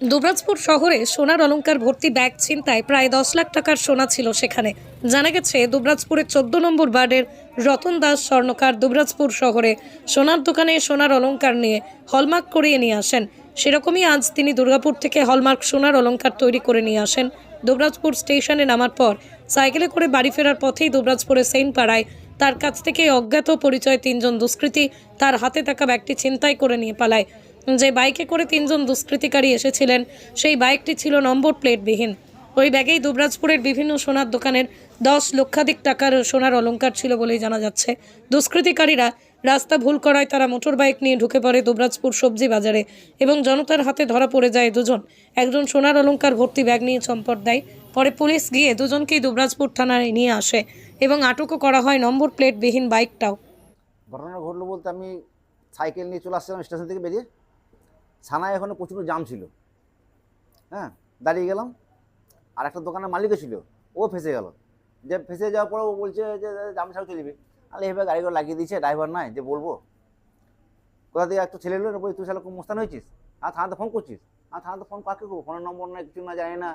দুবরাজপুর শহরে সোনার অলংকার ভর্তি ব্যাগ ছিনতায় প্রায় দশ লাখ টাকার সোনা ছিল সেখানে। জানা গেছে, দুবরাজপুরের চোদ্দ নম্বর বার্ডের রতন দাস স্বর্ণকার দুবরাজপুর শহরে সোনার দোকানে সোনার অলংকার নিয়ে হলমার্ক করিয়ে নিয়ে আসেন। সেরকমই আজ তিনি দুর্গাপুর থেকে হলমার্ক সোনার অলংকার তৈরি করে নিয়ে আসেন। দুবরাজপুর স্টেশনে নামার পর সাইকেলে করে বাড়ি ফেরার পথেই দুবরাজপুরের সেন্ট পাড়ায় তার কাছ থেকে অজ্ঞাত পরিচয় তিনজন দুষ্কৃতী তার হাতে থাকা ব্যাগটি ছিনতাই করে নিয়ে পালায়। যে বাইকে করে তিনজন দুষ্কৃতিকারী এসেছিলেন, সেই বাইকটি ছিল নম্বর প্লেটবিহীন। ওই ব্যাগেই দুবরাজপুরের বিভিন্ন সোনার দোকানের দশ লক্ষাধিক টাকার সোনার অলঙ্কার ছিল বলেই জানা যাচ্ছে। দুষ্কৃতিকারীরা রাস্তা ভুল করায় তারা মোটর বাইক নিয়ে ঢুকে পড়ে দুবরাজপুর সবজি বাজারে এবং জনতার হাতে ধরা পড়ে যায় দুজন। একজন সোনার অলংকার ভর্তি ব্যাগ নিয়ে চম্পট দেয়, পরে পুলিশ গিয়ে দুজনকেই দুবরাজপুর থানায় নিয়ে আসে এবং আটকও করা হয় নম্বর প্লেটবিহীন বাইকটাও। ঘটনা ঘটলো বলতে আমি সাইকেল নিয়ে চলে আসছিলাম স্টেশন থেকে বেরিয়ে। ছানায় এখানে প্রচুর জাম ছিল। হ্যাঁ দাঁড়িয়ে গেলাম, আর একটা দোকানের মালিকও ছিল, ও ফেসে গেল। যে ফেসে যাওয়ার পরে ও বলছে যে জাম ছাড়া চলে যাবে আরে, এভাবে গাড়িগুলো লাগিয়ে দিয়েছে, ড্রাইভার নাই, যে বলব। কোথা থেকে একটা ছেলে এলো তুই সালে খুব মোস্তান হয়েছিস? আর থানাতে ফোন করছিস? আর থানাতে ফোন কাকে করব? ফোনের নম্বর নাই, কিছু না, জানি না।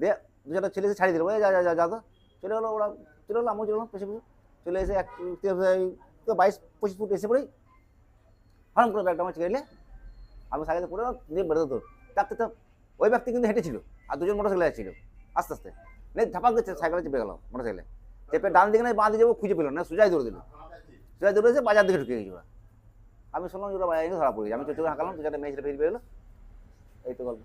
দিয়ে দু চারটা ছেলে এসে ছাড়িয়ে দিল। যা যা যা যা তো চলে গেলো ওরা, চলে গেলো, আমিও চলে গেলাম, পেছনে পেছনে। চলে এসে এক বাইশ, পঁচিশ ফুট এসে পড়েই হরম করে ব্যাগটা আমার ছেড়ে আমি সাইকেলে করে নিয়ে বেরোতে তো ডাকতে তো ওই ব্যক্তি কিন্তু হেঁটেছিল আর দুজন মোটর সাইকেলে ছিল আস্তে আস্তে। নেই ধাপাক দিচ্ছে, সাইকেলে চেপে গেল মোটর সাইকেলে চেপে ডান দিকে না বাঁ দিকে যাব, খুঁজে পেল না। সোজাই দৌড়ে দিল। সোজাই দৌড়ে এসে বাজার দিকে ঢুকে গেছিল ওরা। আমি শুনলাম ওরা বাজার ধরা পড়ে গেছে। আমি চোখে হাঁকালাম দু যাতে মেয়ে ছেলে ফিরে বেরোলো। এই তো গল্প।